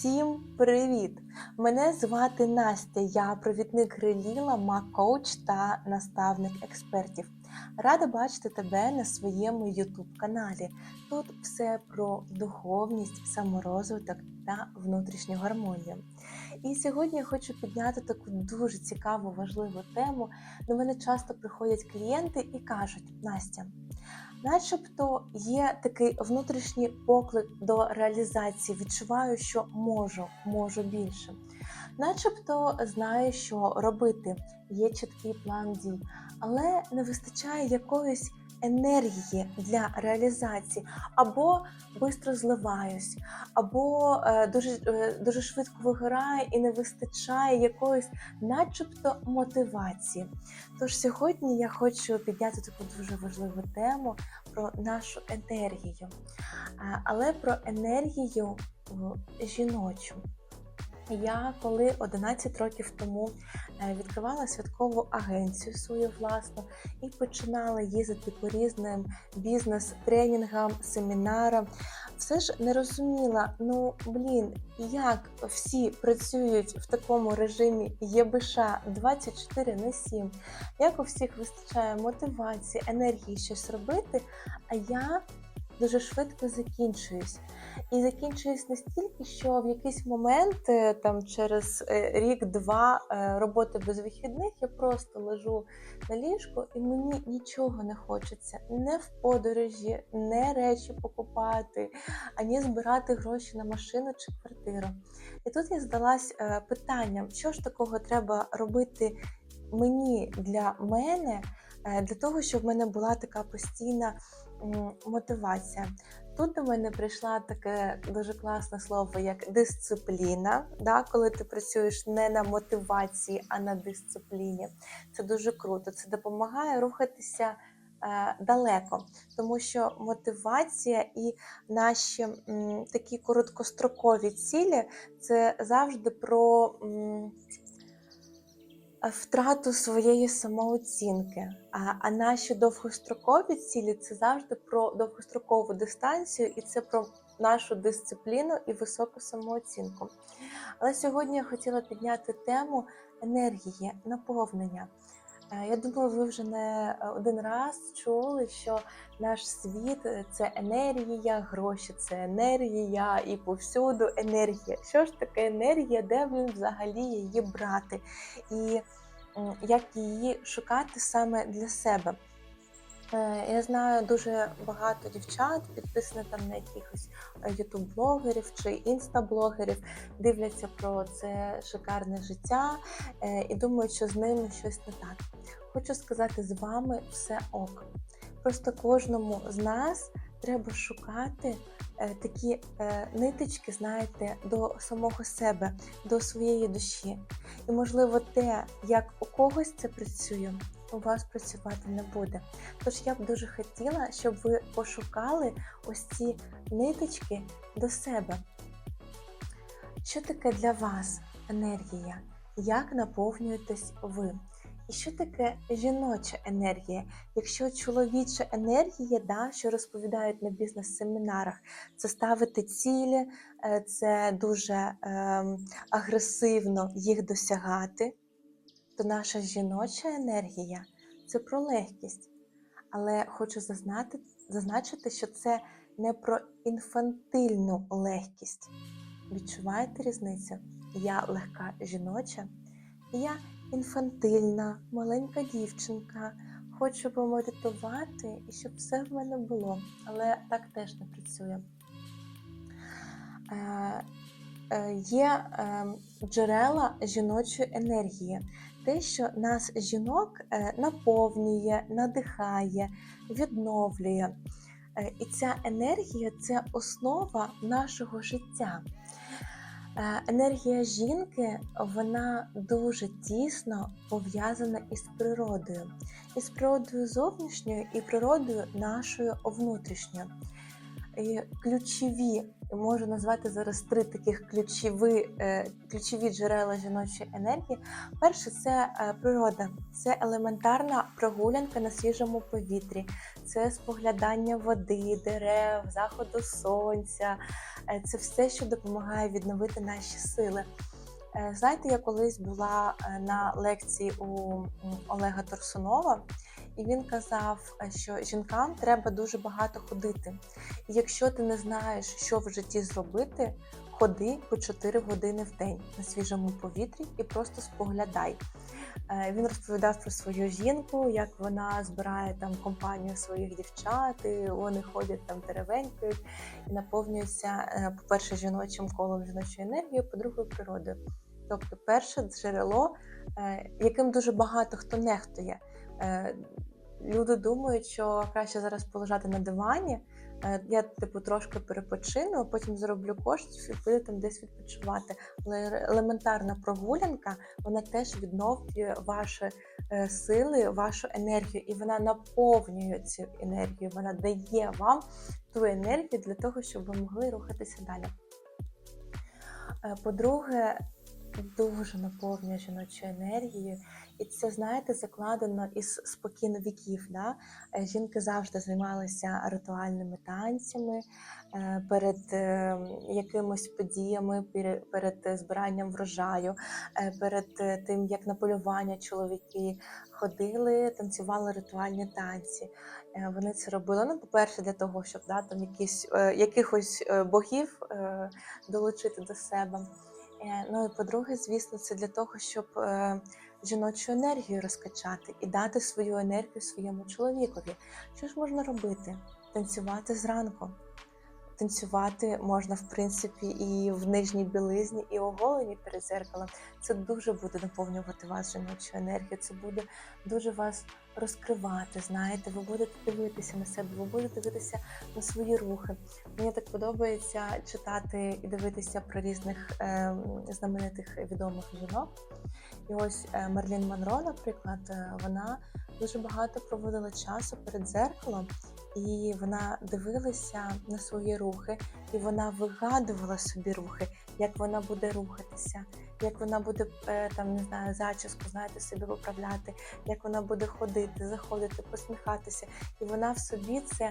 Всім привіт! Мене звати Настя. Я провідник Гриліла, мак-коуч та наставник експертів. Рада бачити тебе на своєму YouTube каналі. Тут все про духовність, саморозвиток та внутрішню гармонію. І сьогодні я хочу підняти таку дуже цікаву, важливу тему. До мене часто приходять клієнти і кажуть: Настя, начебто є такий внутрішній поклик до реалізації. Відчуваю, що можу, можу більше. Начебто знаю, що робити, є чіткий план дій, але не вистачає якоїсь енергії для реалізації, або швидко зливаюсь, або е, дуже, е, дуже швидко вигораю і не вистачає якоїсь, начебто, мотивації. Тож сьогодні я хочу підняти таку дуже важливу тему про нашу енергію, але про енергію е, жіночу. Я коли 11 років тому е, відкривала святкову агенцію свою власну і починала їздити по різним бізнес-тренінгам, семінарам, все ж не розуміла, ну блін, як всі працюють в такому режимі ЄБШ 24 на 7, як у всіх вистачає мотивації, енергії щось робити, а я дуже швидко закінчуюсь. І закінчуюсь настільки, що в якийсь момент, е, там через е, рік-два е, роботи без вихідних, я просто лежу на ліжку, і мені нічого не хочеться не в подорожі, не речі покупати, ані збирати гроші на машину чи квартиру. І тут я задалась е, питанням, що ж такого треба робити мені для мене, для того, щоб в мене була така постійна мотивація. Тут до мене прийшла таке дуже класне слово, як дисципліна. Да? Коли ти працюєш не на мотивації, а на дисципліні. Це дуже круто. Це допомагає рухатися е, далеко, тому що мотивація і наші м, такі короткострокові цілі це завжди про. М, Втрату своєї самооцінки. А, а наші довгострокові цілі це завжди про довгострокову дистанцію, і це про нашу дисципліну і високу самооцінку. Але сьогодні я хотіла підняти тему енергії, наповнення. Е, Я думаю, ви вже не один раз чули, що наш світ е, це енергія, гроші це енергія, і повсюду енергія. Що ж таке енергія, де блін, взагалі її брати? І як її шукати саме для себе? Е, Я знаю дуже багато дівчат, підписаних там на якихось ютуб-блогерів чи інстаблогерів, дивляться про це шикарне життя е, і думають, що з ними щось не так. Хочу сказати, з вами все ок. Просто кожному з нас треба шукати е, такі е, ниточки, знаєте, до самого себе, до своєї душі. І, можливо, те, як у когось це працює, у вас працювати не буде. Тож я б дуже хотіла, щоб ви пошукали ось ці ниточки до себе. Що таке для вас енергія? Як наповнюєтесь ви? І що таке жіноча енергія? Якщо чоловіча енергія, да, що розповідають на бізнес-семінарах, це ставити цілі, е, це дуже е, агресивно їх досягати, то наша жіноча енергія це про легкість. Але хочу зазнати, зазначити, що це не про інфантильну легкість. Відчуваєте різницю? Я легка жіноча, і я інфантильна, маленька дівчинка. Хочу помедитувати і щоб все в мене було, але так теж не працює. Е, е, Є е, джерела жіночої енергії, те, що нас жінок е, наповнює, надихає, відновлює. Е, І ця енергія це основа нашого життя. Е, Енергія жінки вона дуже тісно пов'язана із природою, із природою зовнішньою і природою нашою внутрішньою. Ключові, можу назвати зараз три таких ключові, е, ключові джерела жіночої енергії. Перше це е, природа, це елементарна прогулянка на свіжому повітрі, це споглядання води, дерев, заходу сонця. Е, Це все, що допомагає відновити наші сили. Знаєте, я колись була на лекції у Олега Торсунова, і він казав, е, що жінкам треба дуже багато ходити. І якщо ти не знаєш, що в житті зробити, ходи по 4 години в день на свіжому повітрі і просто споглядай. Е, Він розповідав про свою жінку, як вона збирає там компанію своїх дівчат, і вони ходять там теревенькають і наповнюються, е, по-перше, жіночим колом жіночої енергії, по-друге, природою. Тобто, перше джерело, яким дуже багато хто нехтує. Е, Люди думають, що краще зараз полежати на дивані. е, Я типу трошки перепочину, а потім зароблю коштів і піду там десь відпочивати. Але елементарна прогулянка вона теж відновлює ваші е, сили, вашу енергію, і вона наповнює цю енергію. Вона дає вам ту енергію для того, щоб ви могли рухатися далі. По-друге, дуже наповнює жіночою енергією, і це, знаєте, закладено із спокійно віків. Да? Е, Жінки завжди займалися ритуальними танцями е, перед е, якимось подіями, перед збиранням врожаю, перед тим, як на полювання чоловіки ходили, танцювали ритуальні танці. Вони це робили, ну, по-перше, для того, щоб да, там якісь, якихось богів долучити до себе. Е, Ну і по-друге, звісно, це для того, щоб е, жіночу енергію розкачати і дати свою енергію своєму чоловікові. Що ж можна робити? Танцювати зранку. Танцювати можна, в принципі, і в нижній білизні, і оголені перед зеркалом. Це дуже буде наповнювати вас жіночою енергією. Це буде дуже вас розкривати. Знаєте, ви будете дивитися на себе, ви будете дивитися на свої рухи. Мені так подобається читати і дивитися про різних е, знаменитих відомих жінок. І ось е, Мерлін Монро, наприклад, е, вона дуже багато проводила часу перед дзеркалом, і вона дивилася на свої рухи, і вона вигадувала собі рухи, як вона буде рухатися, як вона буде е, там, не знаю, зачіску, знаєте, собі виправляти, як вона буде ходити, заходити, посміхатися. І вона в собі це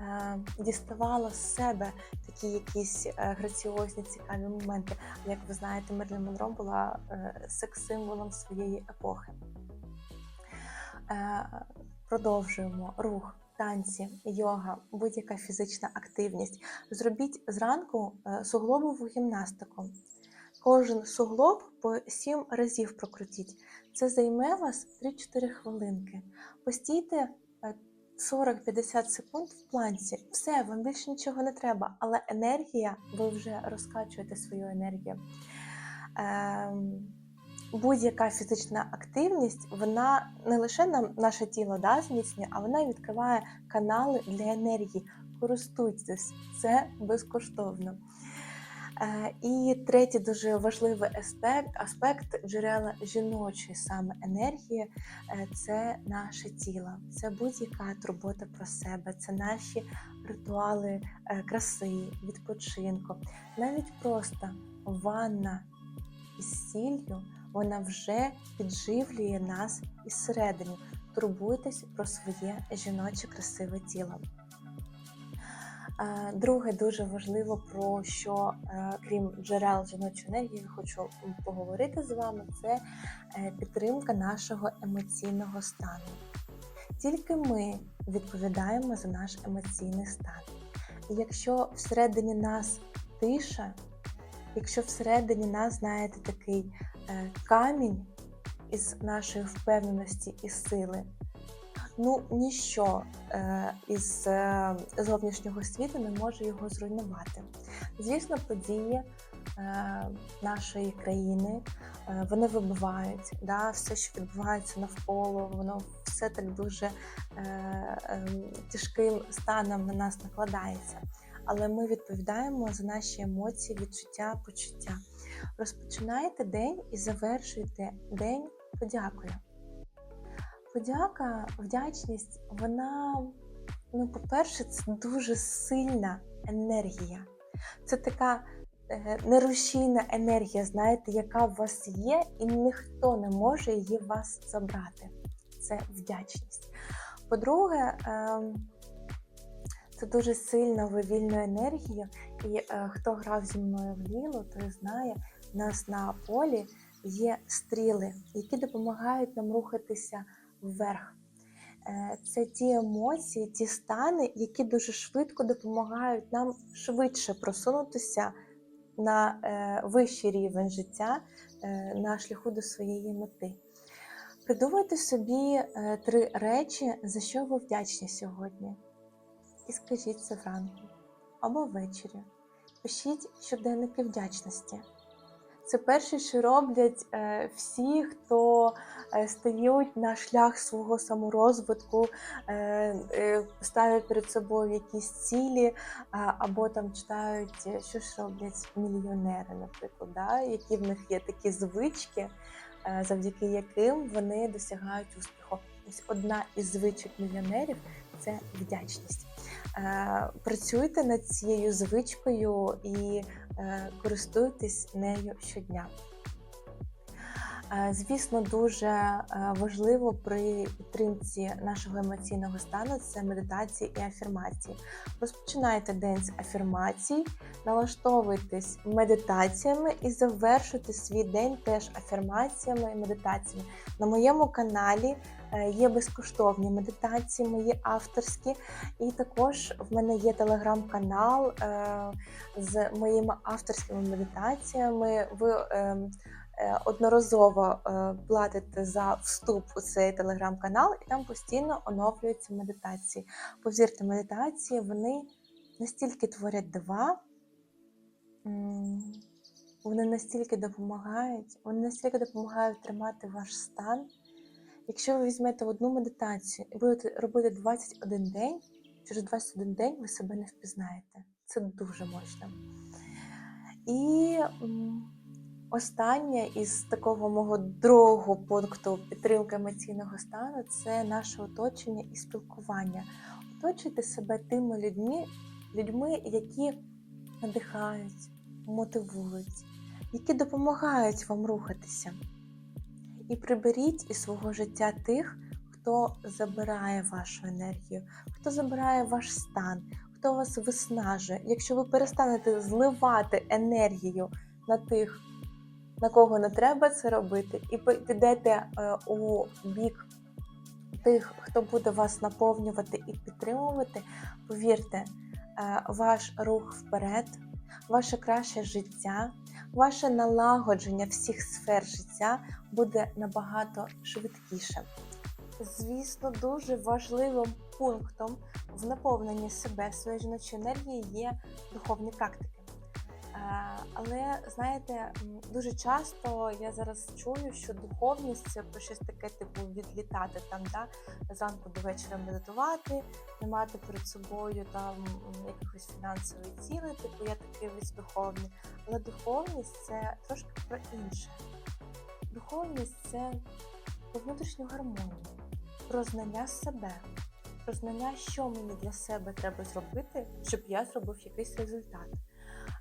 е, діставала з себе такі якісь е, граціозні, цікаві моменти. Як ви знаєте, Мерлін Монро була е, секс-символом своєї епохи. Е, продовжуємо рух. Танці, йога, будь-яка фізична активність. Зробіть зранку е, суглобову гімнастику. Кожен суглоб по 7 разів прокрутіть. Це займе вас 3-4 хвилинки. Постійте е, 40-50 секунд в планці. Все, вам більше нічого не треба, але енергія, ви вже розкачуєте свою енергію. Ем, будь-яка фізична активність, вона не лише нам наше тіло да, зміцнює, а вона відкриває канали для енергії. Користуйтесь, це безкоштовно. Е, І третій дуже важливий аспект, аспект джерела жіночої саме енергії е, це наше тіло, це будь-яка турбота про себе, це наші ритуали е, краси, відпочинку. Навіть просто ванна із сіллю вона вже підживлює нас із середини. Турбуйтесь про своє жіноче красиве тіло. Е, Друге, дуже важливо про що, е, крім джерел жіночої енергії, я хочу поговорити з вами, це е, підтримка нашого емоційного стану. Тільки ми відповідаємо за наш емоційний стан. І якщо всередині нас тиша, якщо всередині нас, знаєте, такий камінь із нашої впевненості і сили, ну ніщо е, із е, зовнішнього світу не може його зруйнувати. Звісно, події е, нашої країни е, вони вибивають, да, все, що відбувається навколо, воно все так дуже е, е, тяжким станом на нас накладається. Але ми відповідаємо за наші емоції, відчуття, почуття. Розпочинайте день і завершуйте день подякою. Подяка, вдячність, вона Ну, по-перше, це дуже сильна енергія. Це така е, нерушійна енергія, знаєте, яка у вас є, і ніхто не може її вас забрати. Це вдячність. По-друге, ем, це дуже сильна вивільна енергія. І е, хто грав зі мною в ліло, той знає, у нас на полі є стріли, які допомагають нам рухатися вверх. Е, Це ті емоції, ті стани, які дуже швидко допомагають нам швидше просунутися на е, вищий рівень життя е, на шляху до своєї мети. Придумайте собі е, три речі, за що ви вдячні сьогодні. І скажіть це вранку або ввечері. Пишіть щоденники вдячності. Це перше, що роблять е, всі, хто е, стають на шлях свого саморозвитку, е, ставлять перед собою якісь цілі, або там читають, що ж роблять мільйонери, наприклад, да? які в них є такі звички, завдяки яким вони досягають успіху. Ось одна із звичок мільйонерів це вдячність. Е, Працюйте над цією звичкою і е, користуйтесь нею щодня. Е, Звісно, дуже е, важливо при підтримці нашого емоційного стану це медитації і афірмації. Розпочинайте день з афірмацій, налаштовуйтесь медитаціями і завершуйте свій день теж афірмаціями і медитаціями. На моєму каналі е, є безкоштовні медитації, мої авторські, і також в мене є телеграм-канал з моїми авторськими медитаціями. Ви ем, одноразово е, платите за вступ у цей телеграм-канал, і там постійно оновлюються медитації. Повірте, медитації вони настільки творять дива, вони настільки допомагають, вони настільки допомагають тримати ваш стан. Якщо ви візьмете одну медитацію і будете робити 21 день, через 21 день ви себе не впізнаєте. Це дуже мощно. І останнє із такого мого другого пункту підтримки емоційного стану це наше оточення і спілкування. Оточуйте себе тими людьми, людьми, які надихають, мотивують, які допомагають вам рухатися. І приберіть із свого життя тих, хто забирає вашу енергію, хто забирає ваш стан, хто вас виснажує. Якщо ви перестанете зливати енергію на тих, на кого не треба це робити, і підете е, у бік тих, хто буде вас наповнювати і підтримувати, повірте, е, ваш рух вперед, ваше краще життя, ваше налагодження всіх сфер життя буде набагато швидкіше. Звісно, дуже важливим пунктом в наповненні себе своєї жіночої енергії є духовні практики. Але знаєте, дуже часто я зараз чую, що духовність це про щось таке, типу відлітати там, да? зранку до вечора медитувати, не мати перед собою там якихось фінансової ціли, типу я такий весь духовний. Але духовність це трошки про інше. Духовність це про внутрішню гармонію, про знання себе, про знання, що мені для себе треба зробити, щоб я зробив якийсь результат.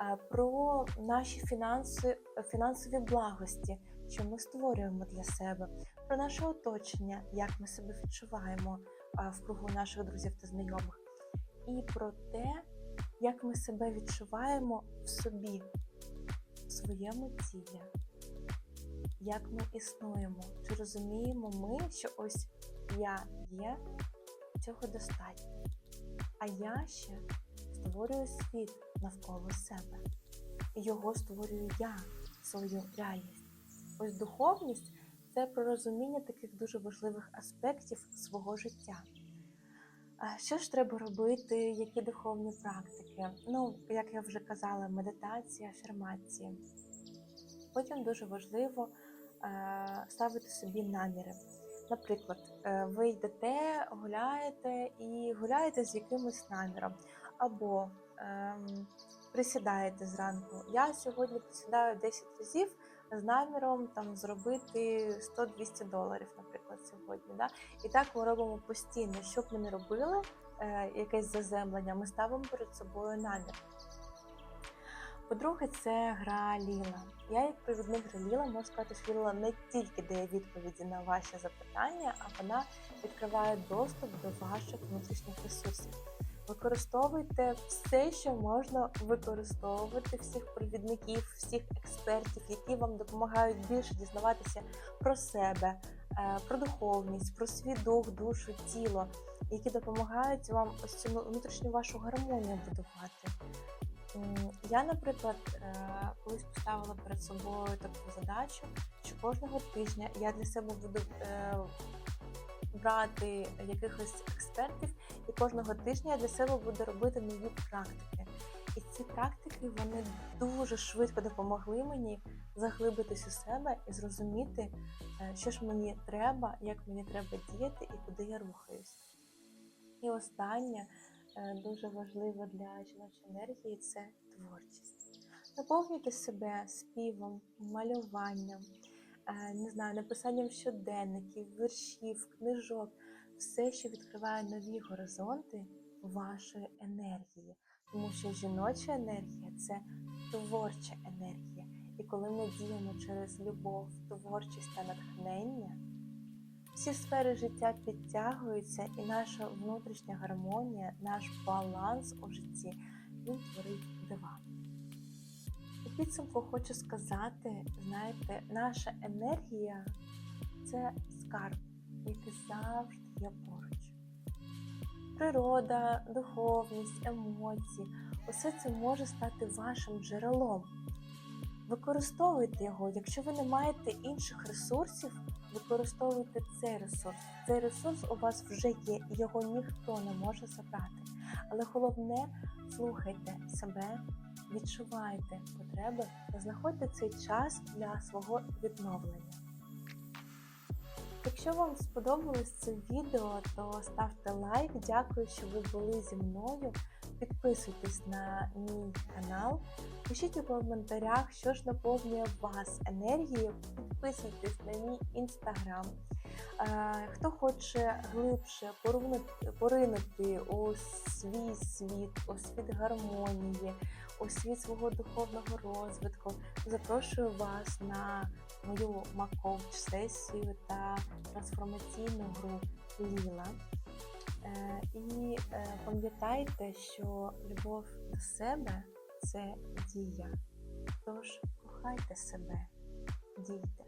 Е, Про наші фінанси, фінансові благості, що ми створюємо для себе, про наше оточення, як ми себе відчуваємо е, в кругу наших друзів та знайомих, і про те, як ми себе відчуваємо в собі, в своєму тілі, як ми існуємо, чи розуміємо ми, що ось я є, цього достатньо, а я ще створюю світ навколо себе. Його створюю я, свою реальність. Ось духовність це про розуміння таких дуже важливих аспектів свого життя. Що ж треба робити, які духовні практики? Ну, як я вже казала, медитація, афірмації. Потім дуже важливо е, ставити собі наміри. Наприклад, е, ви йдете, гуляєте і гуляєте з якимось наміром, або ем, присідаєте зранку. Я сьогодні присідаю 10 разів з наміром там зробити 100-200 доларів, наприклад, сьогодні. Да? І так ми робимо постійно. Що б ми не робили, е, якесь заземлення, ми ставимо перед собою намір. По-друге, це гра Ліла. Я, як провідник гри Ліла, можу сказати, що Ліла не тільки дає відповіді на ваші запитання, а вона відкриває доступ до ваших внутрішніх ресурсів. Використовуйте все, що можна використовувати, всіх провідників, всіх експертів, які вам допомагають більше дізнаватися про себе, е, про духовність, про свій дух, душу, тіло, які допомагають вам ось цю внутрішню вашу гармонію будувати. Я, наприклад, е, колись поставила перед собою таку задачу, що кожного тижня я для себе буду е, брати якихось експертів, і кожного тижня я для себе буду робити нові практики. І ці практики вони дуже швидко допомогли мені заглибитись у себе і зрозуміти, е, що ж мені треба, як мені треба діяти і куди я рухаюсь. І останнє е, дуже важливо для жіночої енергії це творчість. Наповнюйте себе співом, малюванням, не знаю, написанням щоденників, віршів, книжок, все, що відкриває нові горизонти вашої енергії. Тому що жіноча енергія це творча енергія. І коли ми діємо через любов, творчість та натхнення, всі сфери життя підтягуються, і наша внутрішня гармонія, наш баланс у житті він творить дива. Підсумку хочу сказати: знаєте, наша енергія це скарб, який завжди є поруч. Природа, духовність, емоції усе це може стати вашим джерелом. Використовуйте його, якщо ви не маєте інших ресурсів, використовуйте цей ресурс. Цей ресурс у вас вже є, і його ніхто не може забрати. Але головне, слухайте себе, відчувайте потреби та знаходьте цей час для свого відновлення. Якщо вам сподобалось це відео, то ставте лайк. Дякую, що ви були зі мною. Підписуйтесь на мій канал, пишіть у коментарях, що ж наповнює вас енергією. Підписуйтесь на мій інстаграм. Е, Хто хоче глибше поринути, у свій світ, у світ гармонії, у світ свого духовного розвитку, запрошую вас на мою макоуч сесію та трансформаційну гру Ліла. Е, І е, пам'ятайте, що любов до себе це дія. Тож кохайте себе, дійте.